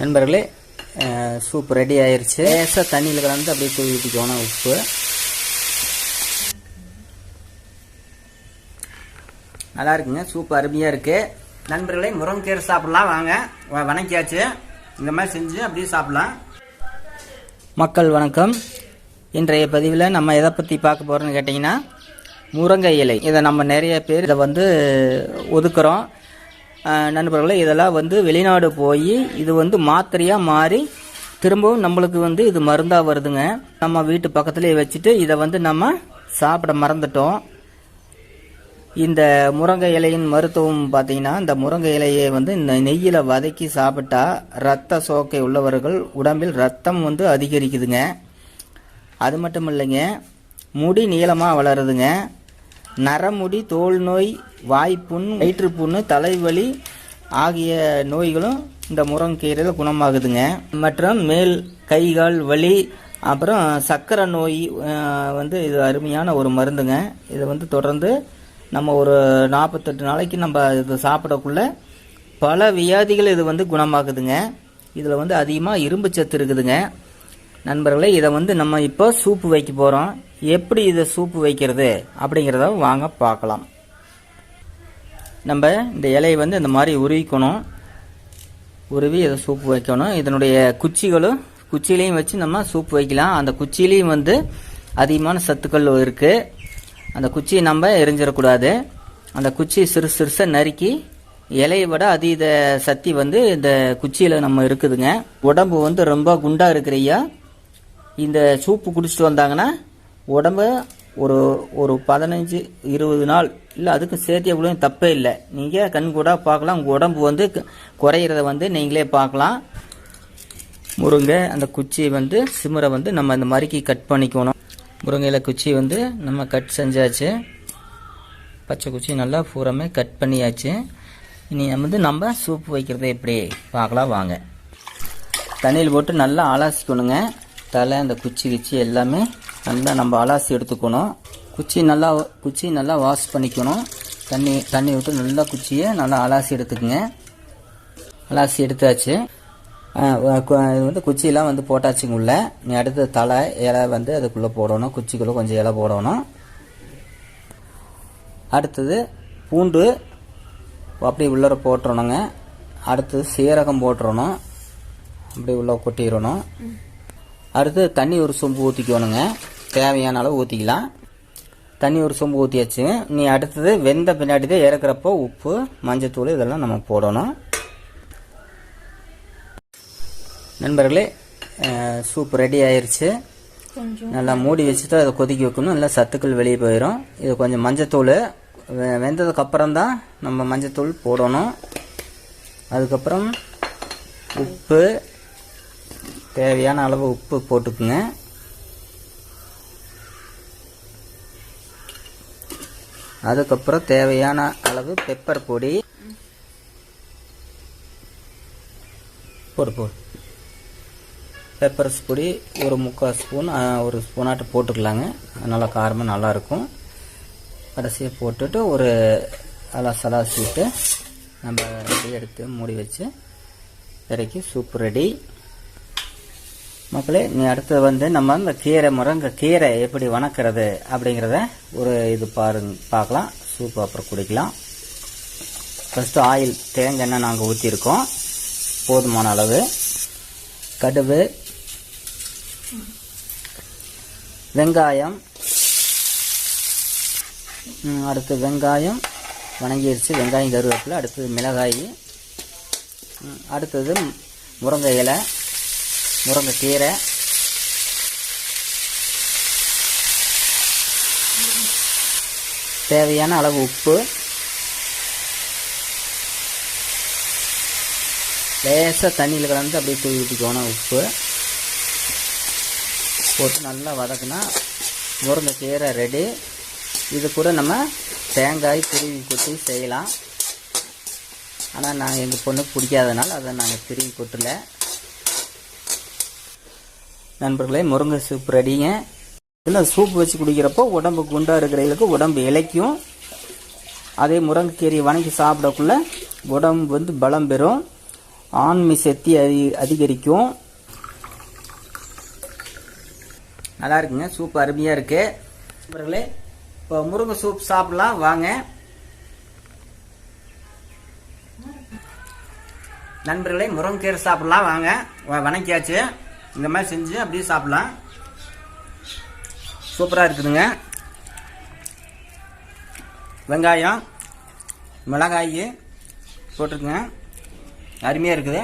நண்பர்களே soup ready ஆயிருச்சு. லேசாக தண்ணியில் கலந்து அப்படியே தூவி ஊற்றிக்கணும் உப்பு. நல்லா இருக்குங்க சூப் அருமையாக இருக்கு. நண்பர்களே முருங்கைக்கீரை சாப்பிடலாம் வாங்க. வணக்கியாச்சு இந்த மாதிரி செஞ்சு அப்படியே சாப்பிடலாம். மக்கள் வணக்கம். இன்றைய பதிவில் நம்ம எதை பற்றி பார்க்க போகிறோம்னு கேட்டிங்கன்னா முருங்கை இலை. இதை நம்ம நிறைய பேர் இதை வந்து ஒதுக்குறோம். நண்பர்களே இதெல்லாம் வந்து வெளிநாடு போய் இது வந்து மாத்திரையாக மாறி திரும்பவும் நம்மளுக்கு வந்து இது மருந்தாக வருதுங்க. நம்ம வீட்டு பக்கத்துலேயே வச்சுட்டு இதை வந்து நம்ம சாப்பிட மறந்துட்டோம். இந்த முருங்கை இலையின் மருத்துவம் பார்த்தீங்கன்னா இந்த முருங்கை இலையை வந்து இந்த நெய்யில் வதக்கி சாப்பிட்டா ரத்த சோக்கை உள்ளவர்கள் உடம்பில் ரத்தம் வந்து அதிகரிக்குதுங்க. அது மட்டும் இல்லைங்க முடி நீளமாக வளருதுங்க. நரமுடி தோல் நோய் வாய்ப்புண் வயிற்றுப்புண்ணு தலைவலி ஆகிய நோய்களும் இந்த முருங்கைக்கீரையில் குணமாகுதுங்க. மற்றும் மேல் கை கால் வலி அப்புறம் சர்க்கரை நோய் வந்து இது அருமையான ஒரு மருந்துங்க. இதை வந்து தொடர்ந்து நம்ம ஒரு நாற்பத்தெட்டு நாளைக்கு நம்ம இது சாப்பிடக்குள்ள பல வியாதிகள் இது வந்து குணமாகுதுங்க. இதில் வந்து அதிகமாக இரும்பு சத்து இருக்குதுங்க. நண்பர்களே இதை வந்து நம்ம இப்போ சூப்பு வைக்க போகிறோம் எப்படி இதை சூப்பு வைக்கிறது அப்படிங்கிறத வாங்க பார்க்கலாம். நம்ம இந்த இலையை வந்து இந்த மாதிரி உருவிக்கணும். உருவி இதை சூப்பு வைக்கணும். இதனுடைய குச்சிகளும் குச்சியிலையும் வச்சு நம்ம சூப்பு வைக்கலாம். அந்த குச்சியிலையும் வந்து அதிகமான சத்துக்கள் இருக்குது அந்த குச்சியை நம்ம எரிஞ்சிடக்கூடாது. அந்த குச்சி சிறு சிறுசாக நறுக்கி இலையை விட அதீத சக்தி வந்து இந்த குச்சியில் நம்ம இருக்குதுங்க. உடம்பு வந்து ரொம்ப குண்டாக இருக்கிறையா இந்த சூப்பு குடிச்சிட்டு வந்தாங்கன்னா உடம்பு ஒரு ஒரு பதினஞ்சு இருபது நாள். இல்லை அதுக்கு சேர்த்து எவ்வளோ தப்பே இல்லை. நீங்கள் கண் கூட பார்க்கலாம் உங்கள் உடம்பு வந்து குறையிறத வந்து நீங்களே பார்க்கலாம். முருங்கை அந்த குச்சியை வந்து சிம்மரை வந்து நம்ம அந்த மறுக்கி கட் பண்ணிக்கணும். முருங்கையில் குச்சி வந்து நம்ம கட் செஞ்சாச்சு. பச்சை குச்சி நல்லா பூராமே கட் பண்ணியாச்சு. இனி வந்து நம்ம சூப் வைக்கிறது எப்படி பார்க்கலாம் வாங்க. தண்ணியில் போட்டு நல்லா அலாசிக்கணுங்க. தலை அந்த குச்சி கிச்சி எல்லாமே நல்லா நம்ம அலாசி எடுத்துக்கணும். குச்சி நல்லா குச்சி நல்லா வாஷ் பண்ணிக்கணும். தண்ணி தண்ணி விட்டு நல்லா குச்சியை நல்லா அலாசி எடுத்துக்கோங்க. அலாசி எடுத்தாச்சு. இது வந்து குச்சியெலாம் வந்து போட்டாச்சுங்க உள்ள. நீ அடுத்த தலை இலை வந்து அதுக்குள்ளே போடணும். குச்சிக்குள்ளே கொஞ்சம் இலை போடணும். அடுத்தது பூண்டு அப்படியே உள்ளர போட்டுறணுங்க. அடுத்தது சீரகம் போட்டுறணும். அப்படி உள்ள கொட்டிடணும். அடுத்து தண்ணி ஒரு சொம்பு ஊற்றிக்கணுங்க தேவையான அளவு ஊற்றிக்கலாம் தண்ணி ஒரு சொம்பு ஊற்றியாச்சு நீ அடுத்தது வெந்த பின்னாடி தான் இறக்குறப்போ உப்பு மஞ்சத்தூள் இதெல்லாம் நம்ம போடணும். நண்பர்களே சூப் ரெடி ஆயிருச்சு. நல்லா மூடி வச்சுட்டு அதை கொதிக்க வைக்கணும். நல்லா சத்துக்கள் வெளியே போயிடும் இது கொஞ்சம் மஞ்சத்தூள். வெ- வெந்ததுக்கு அப்புறம் தான் நம்ம மஞ்சத்தூள் போடணும். அதுக்கப்புறம் உப்பு தேவையான அளவு உப்பு போட்டுக்குங்க. அதுக்கப்புறம் தேவையான அளவு பெப்பர் பொடி. போடு போடு. பெப்பர்ஸ் பொடி ஒரு முக்கால் ஸ்பூன் ஒரு ஸ்பூனாட்டு போட்டுக்கலாங்க. நல்லா காரமாக நல்லாயிருக்கும். கடைசியாக போட்டுட்டு ஒரு அலாஸ் சலாசிட்டு நம்ம ரெடி எடுத்து மூடி வச்சு இறக்கி சூப் ரெடி. மக்களே நீ அடுத்தது வந்து நம்ம இந்த கீரை முருங்க கீரை எப்படி வணக்கிறது அப்படிங்கிறத ஒரு இது பாருங்க பார்க்கலாம். சூப் அப்புறம் குடிக்கலாம். ஃபஸ்ட்டு ஆயில் தேங்காய் எண்ணெய் நாங்கள் ஊற்றிருக்கோம் போதுமான அளவு. கடுகு. வெங்காயம். அடுத்து வெங்காயம். வணங்கிருச்சு. வெங்காயம் கருவேப்பில் அடுத்தது மிளகாய். அடுத்தது முருங்கை இலை. முருங்கைக்கீரை தேவையான அளவு உப்பு. லேசாக தண்ணியில் கலந்து அப்படியே தூவி ஊற்றிக்கணும் உப்பு. போட்டு நல்லா வதக்குனா முருங்கைக்கீரை ரெடி இது கூட நம்ம தேங்காய் துருவி கொட்டி செய்யலாம். ஆனால் நான் எங்கள் பொண்ணுக்கு பிடிக்காதனால அதை நாங்கள் திருவி கொட்டலை. நண்பர்களே முருங்கை சூப் ரெடிங்க. இதில் சூப் வச்சு குடிக்கிறப்போ உடம்பு குண்டாக இருக்கிறவங்களுக்கு உடம்பு இளைக்கும். அதே முருங்கைக்கீரையை வணங்கி சாப்பிடக்குள்ள உடம்பு வந்து பலம் பெறும். ஆண்மை சக்தி அதி அதிகரிக்கும். நல்லா இருக்குங்க சூப் அருமையாக இருக்கு. நண்பர்களே இப்போ முருங்கை சூப் சாப்பிடலாம் வாங்க. நண்பர்களே முருங்கைக்கீரை சாப்பிடலாம் வாங்க. வ- வணக்கியாச்சு. இந்த மாதிரி செஞ்சு அப்படியே சாப்பிடலாம். சூப்பராக இருக்குதுங்க. வெங்காயம் மிளகாய் போட்டிருக்குங்க. அருமையாக இருக்குது.